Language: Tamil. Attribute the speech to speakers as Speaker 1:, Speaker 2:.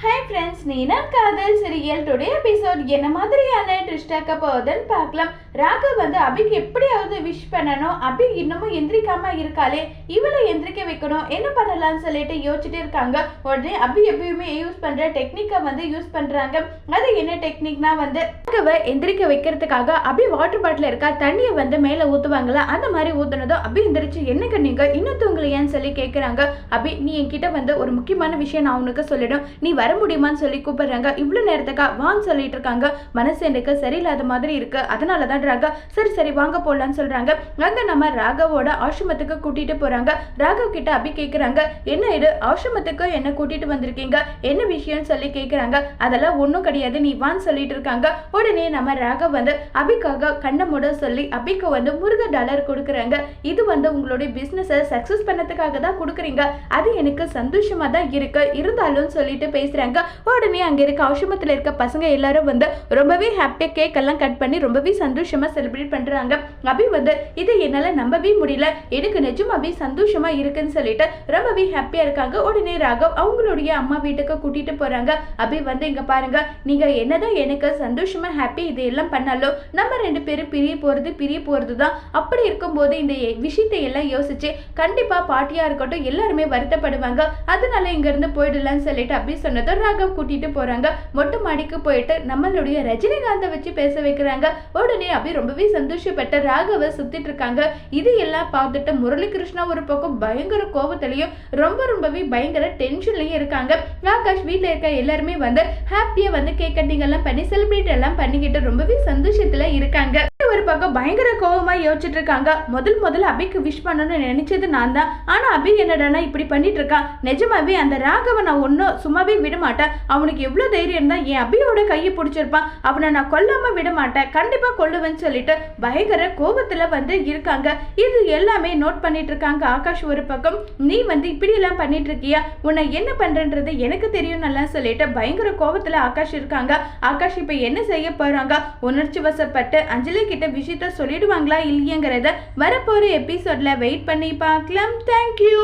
Speaker 1: ஹாய் ஃப்ரெண்ட்ஸ் நீனா காதல் சீரியல் டுடே எபிசோட் என்ன மாதிரியான ட்விஸ்டாக்க போகுதுன்னு பார்க்கலாம். ராகவ் வந்து அபிக்கு எப்படியாவது விஷ் பண்ணணும். அபி இன்னமும் எந்திரிக்காம இருக்காளே. இவளை எந்திரிக்க வைக்கணும். என்ன பண்ணலாம்னு சொல்லிட்டு யோசிச்சுட்டு இருக்காங்க. உடனே அபி எப்பயுமே யூஸ் பண்ற டெக்னிக்கை வந்து யூஸ் பண்றாங்க. அது என்ன டெக்னிக்னா வந்து ராகவை எந்திரிக்க வைக்கிறதுக்காக அபி வாட்டர் பாட்டில் இருக்கா தண்ணியை வந்து மேலே ஊற்றுவாங்களா அந்த மாதிரி ஊற்றுனதும் அபி எந்திரிச்சு என்னங்க நீங்கள் இன்னும் தூங்கலையான்னு சொல்லி கேட்குறாங்க அபி நீ என்கிட்ட வந்து ஒரு முக்கியமான விஷயம் நான் உனக்கு சொல்லிடும். நீ வர வர முடியுமான்னு சொல்லி கூப்பிடுறாங்க. இவ்வளோ நேரத்துக்கா வான்னு சொல்லிட்டு இருக்காங்க. மனசு எனக்கு சரியில்லாத மாதிரி இருக்கு. அதனால தான் ராகா சரி சரி வாங்க போடலான்னு சொல்றாங்க. அங்க நம்ம ராகவோட ஆசிரமத்துக்கு கூட்டிட்டு போறாங்க. ராகவ் கிட்ட அபி கேக்குறாங்க. என்ன இது? ஆசிரமத்துக்கு என்ன கூட்டிட்டு வந்திருக்கீங்க? என்ன விஷயம்னு சொல்லி கேக்குறாங்க. அதெல்லாம் ஒன்றும் கிடையாது. நீ வான்னு சொல்லிட்டு இருக்காங்க. உடனே நம்ம ராகவ் வந்து அபிக்காக கண்ணை மூட சொல்லி அபிக்கு வந்து முருக டாலர் கொடுக்குறாங்க. இது வந்து உங்களுடைய பிஸ்னஸை சக்ஸஸ் பண்ணதுக்காக தான் கொடுக்குறீங்க. அது எனக்கு சந்தோஷமா தான் இருக்கு. இருந்தாலும் சொல்லிட்டு பேசுறாங்க. உடனே அங்க இருக்க ஆசிரமத்தில் இருக்க பசங்க எல்லாரும் வந்து ரொம்பவே ஹாப்பியாக கேக் எல்லாம் கட் பண்ணி ரொம்பவே சந்தோஷமா செலிப்ரேட் பண்றாங்க. அபி வந்து இதை என்னால நம்பவே முடியல. எனக்கு நிஜமாவே சந்தோஷமா இருக்குன்னு சொல்லிட்டு ரொம்பவே ஹாப்பியா இருக்காங்க. உடனே ராகவ் அவங்களுடைய அம்மா வீட்டுக்கு கூட்டிட்டு போறாங்க. அபி வந்து இங்க பாருங்க. நீங்க என்னதான் எனக்கு சந்தோஷமா ஹாப்பி இது எல்லாம் பண்ணாலும் நம்ம ரெண்டு பேரும் பிரிய போறது பிரிய போறது தான் அப்படி இருக்கும்போது இந்த விஷயத்தை எல்லாம் யோசிச்சு கண்டிப்பா பாட்டியா இருக்கட்டும் எல்லாருமே வருத்தப்படுவாங்க. அதனால இங்க இருந்து போயிடலாம்னு சொல்லிட்டு அப்படி சொன்னதும் ராகவ் கூட்டிட்டு போறாங்க. மொட்டை மாடிக்கு போயிட்டு நம்மளுடைய ரஜினிகாந்தை வச்சு பேச வைக்கிறாங்க. உடனே அப்படி ரொம்பவே சந்தோஷப்பட்ட ராகவ சுத்திட்டு இருக்காங்க. இது எல்லாம் பார்த்துட்டு முரளி கிருஷ்ணா ஒரு பக்கம் பயங்கர கோபத்திலையும் ரொம்ப ரொம்பவே பயங்கர டென்ஷன்லயும் இருக்காங்க. ஆகாஷ் வீட்டில் இருக்க எல்லாருமே வந்து ஹாப்பியா வந்து கேக் கட்டிங் எல்லாம் பண்ணி செலிப்ரேட் எல்லாம் பண்ணிக்கிட்டு ரொம்பவே சந்தோஷத்துல இருக்காங்க. அபிக்காக பயங்கர கோவமா யோசிச்சுட்டு இருக்காங்க. முதல் முதல்ல அபிக்கு விஷ் பண்ணணும்னு நினைச்சது நான் தான். ஆனா அபி என்னடானா இப்படி பண்ணிட்டு இருக்கா? நிஜமாவே அந்த ராகவை நான் ஒன்றும் சும்மாவே விட மாட்டேன். அவனுக்கு எவ்வளோ தைரியம் இருந்தால் என் அபியோட கையை பிடிச்சிருப்பான். அவனை நான் கொல்லாமல் விட மாட்டேன். கண்டிப்பா கொல்லுவேன்னு சொல்லிட்டு பயங்கர கோபத்தில் வந்து இருக்காங்க. இது எல்லாமே நோட் பண்ணிட்டு இருக்காங்க ஆகாஷ் ஒரு பக்கம். நீ வந்து இப்படி எல்லாம் பண்ணிட்டு இருக்கியா? உன்னை என்ன பண்ணுறன்றது எனக்கு தெரியும் நல்லா சொல்லிட்டு பயங்கர கோபத்தில் ஆகாஷ் இருக்காங்க. ஆகாஷ் இப்போ என்ன செய்ய போறாங்க? உணர்ச்சி வசப்பட்டு அஞ்சலி கிட்ட விஷயத்த சொல்லிடுவாங்களா இல்லையங்கிறத வரப்போற எபிசோட்ல வெயிட் பண்ணி பார்க்கலாம். தேங்க்யூ